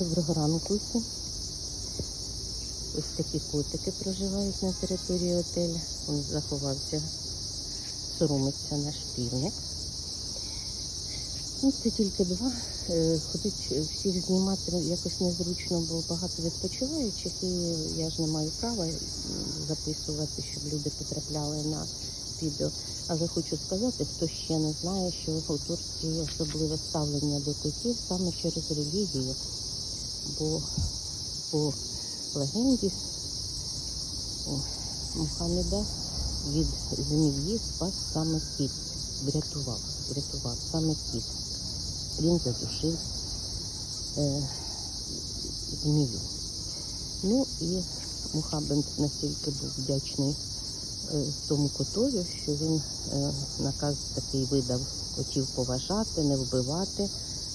Доброго ранку всім. Ось такі котики проживають на території отеля. Він заховався, соромиться наш півник. Ну, це тільки два. Е, Ходить всіх знімати якось незручно, бо багато відпочиваючих, і я ж не маю права записувати, щоб люди потрапляли на відео. Але хочу сказати, хто ще не знає, що у Турції особливе ставлення до котів саме через релігію. Бо по легенді Мухаммеда від змії спас саме кіт. Врятував, врятував саме кіт. Він задушив е, змію. Ну і Мухаммед настільки був вдячний е, тому котові, що він е, наказ такий видав котів поважати, не вбивати,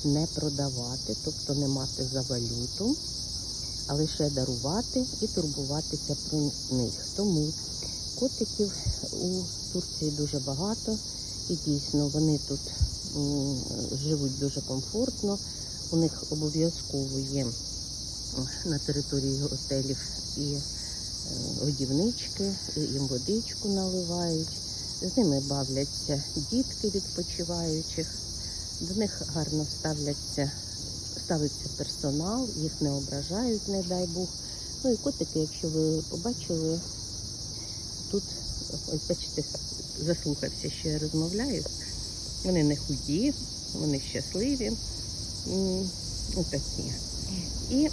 не продавати, тобто не мати за валюту, а лише дарувати і турбуватися про них. Тому котиків у Турції дуже багато, і дійсно вони тут живуть дуже комфортно. У них обов'язково є на території готелів і е, годівнички, їм водичку наливають. З ними бавляться дітки відпочиваючих, до них гарно ставляться, ставиться персонал, їх не ображають, не дай Бог. Ну і котики, якщо ви побачили, тут, ось бачите, заслухався, що я розмовляю. Вони не худі, вони щасливі. Отакі. І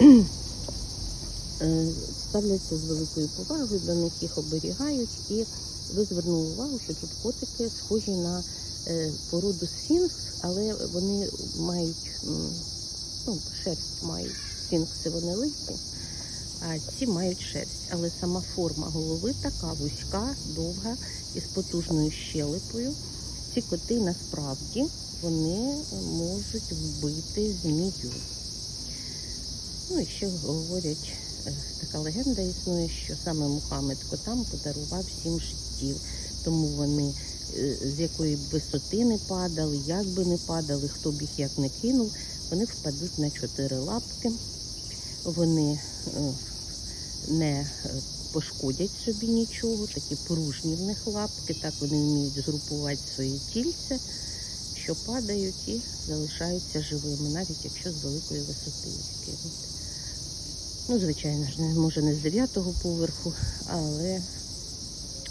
е, ставляться з великою повагою, до них їх оберігають. І ви звернули увагу, що тут котики схожі на е, породу сфінкс, але вони мають ну, шерсть мають. Сфінкси вони лисі, а ці мають шерсть. Але сама форма голови така вузька, довга із потужною щелепою. Ці коти насправді вони можуть вбити змію. Ну і ще говорять, така легенда існує, що саме Мухаммед котам подарував сім життів. Тому вони е, з якої б висоти не падали, як би не падали, хто б їх як не кинув, вони впадуть на чотири лапки. Вони е, не е, пошкодять собі нічого, такі пружні в них лапки, так вони вміють згрупувати свої тільця, що падають і залишаються живими, навіть якщо з великої висоти їх кинути. Ну, звичайно ж, може не з дев'ятого поверху, але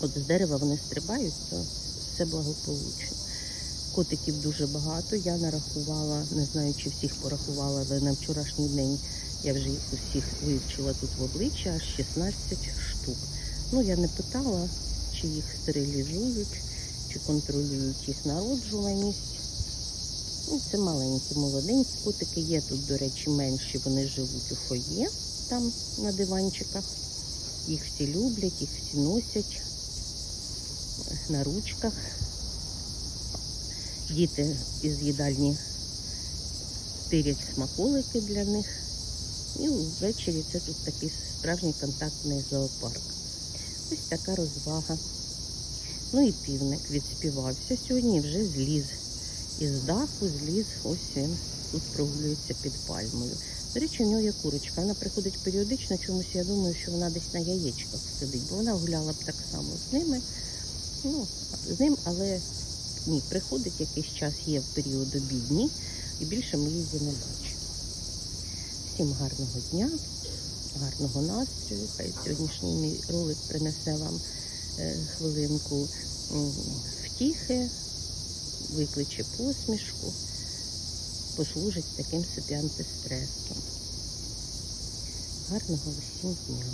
от з дерева вони стрибають, то все благополучно. Котиків дуже багато. Я нарахувала, не знаю, чи всіх порахувала, але на вчорашній день я вже їх усіх вивчила тут в обличчя, аж 16 штук. Ну, я не питала, чи їх стерилізують, чи контролюють їх народжуваність. Ну, це маленькі, молоденькі котики. Є тут, до речі, менші, вони живуть у фоє, там на диванчиках. Їх всі люблять, їх всі носять на ручках. Діти із їдальні тирять смаколики для них. І ввечері це тут такий справжній контактний зоопарк. Ось така розвага. Ну і півник відспівався сьогодні, вже зліз із даху, зліз, ось він тут прогулюється під пальмою. До речі, у нього є курочка. Вона приходить періодично, чомусь я думаю, що вона десь на яєчках сидить, бо вона гуляла б так само з ними. Ну, з ним, але ні, приходить якийсь час, є в період обідній, і більше ми її не бачимо. Всім гарного дня, гарного настрою. Хай сьогоднішній мій ролик принесе вам е, хвилинку втіхи, викличе посмішку, послужить таким собі антистресом. Гарного всім дня!